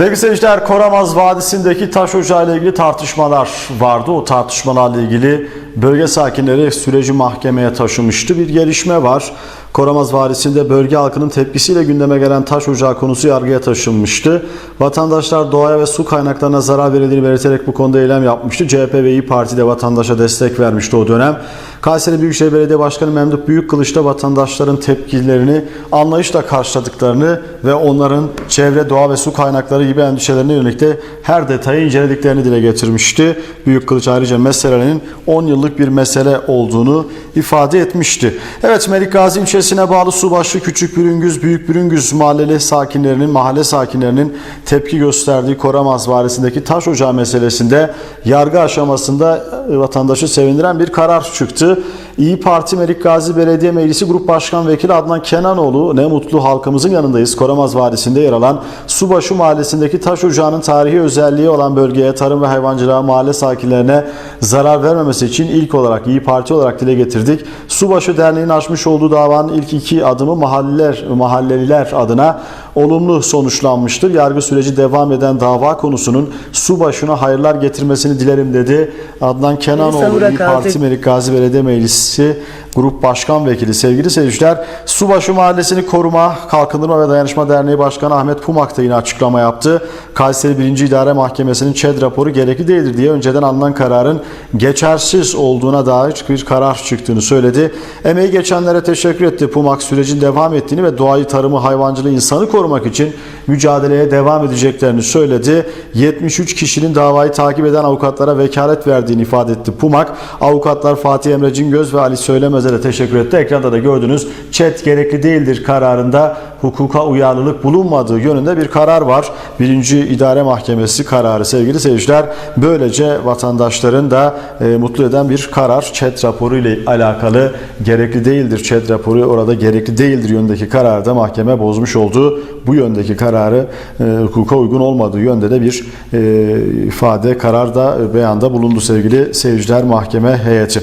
Sevgili seyirciler, Koramaz Vadisi'ndeki taş ocağı ile ilgili tartışmalar vardı. O tartışmalarla ilgili bölge sakinleri süreci mahkemeye taşımıştı. Bir gelişme var. Koramaz Vadisi'nde bölge halkının tepkisiyle gündeme gelen taş ocağı konusu yargıya taşınmıştı. Vatandaşlar doğaya ve su kaynaklarına zarar verildiğini belirterek bu konuda eylem yapmıştı. CHP ve İYİ Parti de vatandaşa destek vermişti o dönem. Kayseri Büyükşehir Belediye Başkanı Memduh Büyükkılıç da vatandaşların tepkilerini anlayışla karşıladıklarını ve onların çevre, doğa ve su kaynakları gibi endişelerine yönelik de her detayı incelediklerini dile getirmişti. Büyükkılıç ayrıca meselenin 10 yıllık bir mesele olduğunu ifade etmişti. Evet Melik Gazi ilçesine bağlı Subaşı, Küçük Bürüngüz, Büyük Bürüngüz mahalleli sakinlerinin, mahalle sakinlerinin tepki gösterdiği Koramaz Varisi'ndeki taş ocağı meselesinde yargı aşamasında e, vatandaşı sevindiren bir karar çıktı. İyi Parti Melik Gazi Belediye Meclisi Grup Başkan Vekili Adnan Kenanoğlu ne mutlu halkımızın yanındayız. Koramaz Vadisi'nde yer alan Subaşı Mahallesi'ndeki taş ocağının tarihi özelliği olan bölgeye tarım ve hayvancılığa mahalle sakinlerine zarar vermemesi için ilk olarak İyi Parti olarak dile getirdik. Subaşı Derneği'nin açmış olduğu davanın ilk iki adımı mahalleler, mahalleliler adına olumlu sonuçlanmıştır. Yargı süreci devam eden dava konusunun su başına hayırlar getirmesini dilerim dedi. Adnan Kenanoğlu İyi Parti. Melik Gazi Belediye Meclisi você Grup Başkan Vekili sevgili seyirciler Subaşı Mahallesi'ni koruma, kalkındırma ve dayanışma derneği başkanı Ahmet Pumak da yine açıklama yaptı. Kayseri 1. İdare Mahkemesi'nin ÇED raporu gerekli değildir diye önceden alınan kararın geçersiz olduğuna dair bir karar çıktığını söyledi. Emeği geçenlere teşekkür etti. Pumak sürecin devam ettiğini ve doğayı, tarımı, hayvancılığı, insanı korumak için mücadeleye devam edeceklerini söyledi. 73 kişinin davayı takip eden avukatlara vekalet verdiğini ifade etti Pumak. Avukatlar Fatih Emre Cingöz ve Ali De teşekkür etti. Ekranda da gördünüz çet gerekli değildir kararında hukuka uyarlılık bulunmadığı yönünde bir karar var. Birinci İdare Mahkemesi kararı sevgili seyirciler. Böylece vatandaşların da e, mutlu eden bir karar çet raporu ile alakalı gerekli değildir. Çet raporu orada gerekli değildir yönündeki kararı da mahkeme bozmuş oldu. Bu yöndeki kararı e, hukuka uygun olmadığı yönde de bir e, ifade, karar da e, beyanda bulundu sevgili seyirciler mahkeme heyeti.